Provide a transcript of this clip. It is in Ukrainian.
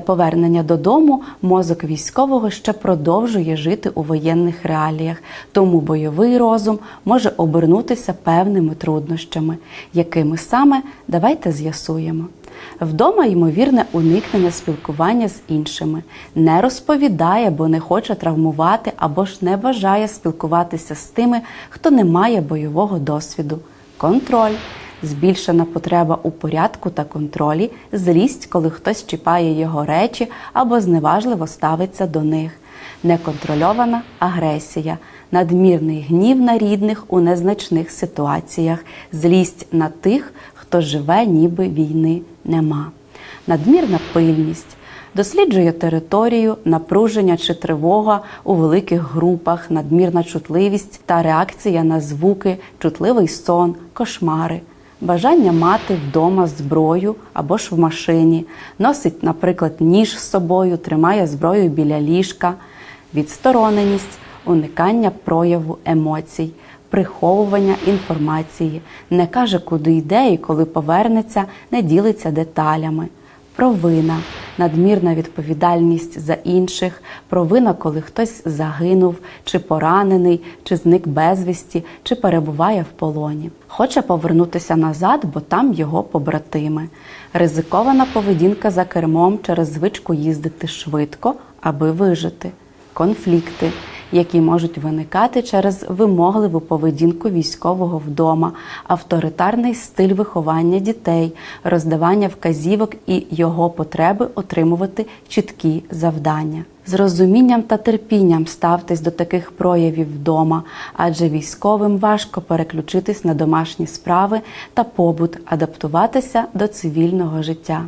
Повернення додому мозок військового ще продовжує жити у воєнних реаліях, тому бойовий розум може обернутися певними труднощами, якими саме давайте з'ясуємо. Вдома ймовірне уникнення спілкування з іншими, не розповідає, бо не хоче травмувати або ж не бажає спілкуватися з тими, хто не має бойового досвіду. Контроль, збільшена потреба у порядку та контролі, злість, коли хтось чіпає його речі або зневажливо ставиться до них, неконтрольована агресія, надмірний гнів на рідних у незначних ситуаціях, злість на тих, хто живе, ніби війни нема, надмірна пильність. Досліджує територію, напруження чи тривога у великих групах, надмірна чутливість та реакція на звуки, чутливий сон, кошмари, бажання мати вдома зброю або ж в машині, носить, наприклад, ніж з собою, тримає зброю біля ліжка, відстороненість, уникання прояву емоцій, приховування інформації, не каже, куди йде і коли повернеться, не ділиться деталями. Провина, надмірна відповідальність за інших, провина, коли хтось загинув, чи поранений, чи зник безвісті, чи перебуває в полоні. Хоче повернутися назад, бо там його побратими. Ризикована поведінка за кермом через звичку їздити швидко, аби вижити. Конфлікти, які можуть виникати через вимогливу поведінку військового вдома, авторитарний стиль виховання дітей, роздавання вказівок і його потреби отримувати чіткі завдання. З розумінням та терпінням ставтесь до таких проявів вдома, адже військовим важко переключитись на домашні справи та побут, адаптуватися до цивільного життя.